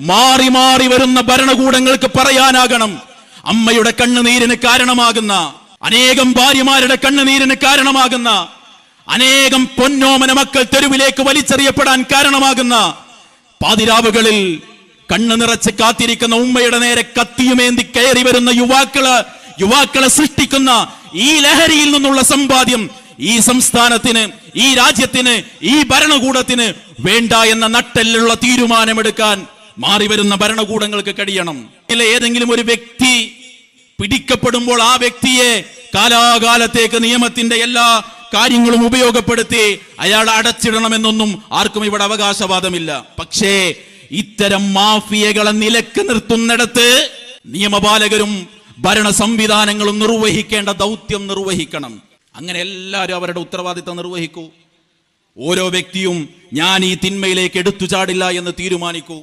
മാറി മാറി വരുന്ന ഭരണകൂടങ്ങൾക്ക് പറയാനാകണം. അമ്മയുടെ കണ്ണുനീരിന് കാരണമാകുന്ന അനേകം ഭാര്യമാരുടെ കണ്ണുനീരിന് കാരണമാകുന്ന അനേകം പൊന്നോമന മക്കൾ തെരുവിലേക്ക് വലിച്ചെറിയപ്പെടാൻ കാരണമാകുന്ന പാതിരാവുകളിൽ കണ്ണു നിറച്ച് കാത്തിരിക്കുന്ന ഉമ്മയുടെ നേരെ കത്തിയുമേന്തി കയറി വരുന്ന യുവാക്കൾ യുവാക്കളെ സൃഷ്ടിക്കുന്ന ഈ ലഹരിയിൽ നിന്നുള്ള സമ്പാദ്യം ഈ സംസ്ഥാനത്തിന് ഈ രാജ്യത്തിന് ഈ ഭരണകൂടത്തിന് വേണ്ട എന്ന നട്ടെല്ലുള്ള തീരുമാനമെടുക്കാൻ മാറി വരുന്ന ഭരണകൂടങ്ങൾക്ക് കഴിയണം. ഇല്ല ഏതെങ്കിലും ഒരു വ്യക്തി പിടിക്കപ്പെടുമ്പോൾ ആ വ്യക്തിയെ കാലാകാലത്തേക്ക് നിയമത്തിന്റെ എല്ലാ കാര്യങ്ങളും ഉപയോഗപ്പെടുത്തി അയാൾ അടച്ചിടണമെന്നൊന്നും ആർക്കും ഇവിടെ അവകാശവാദമില്ല. പക്ഷേ ഇത്തരം മാഫിയകളെ നിലയ്ക്ക് നിർത്തുന്നിടത്ത് നിയമപാലകരും ഭരണ സംവിധാനങ്ങളും നിർവഹിക്കേണ്ട ദൗത്യം നിർവഹിക്കണം. അങ്ങനെ എല്ലാവരും അവരുടെ ഉത്തരവാദിത്തം നിർവഹിക്കൂ. ഓരോ വ്യക്തിയും ഞാൻ ഈ തിന്മയിലേക്ക് എടുത്തു ചാടില്ല എന്ന് തീരുമാനിക്കൂ.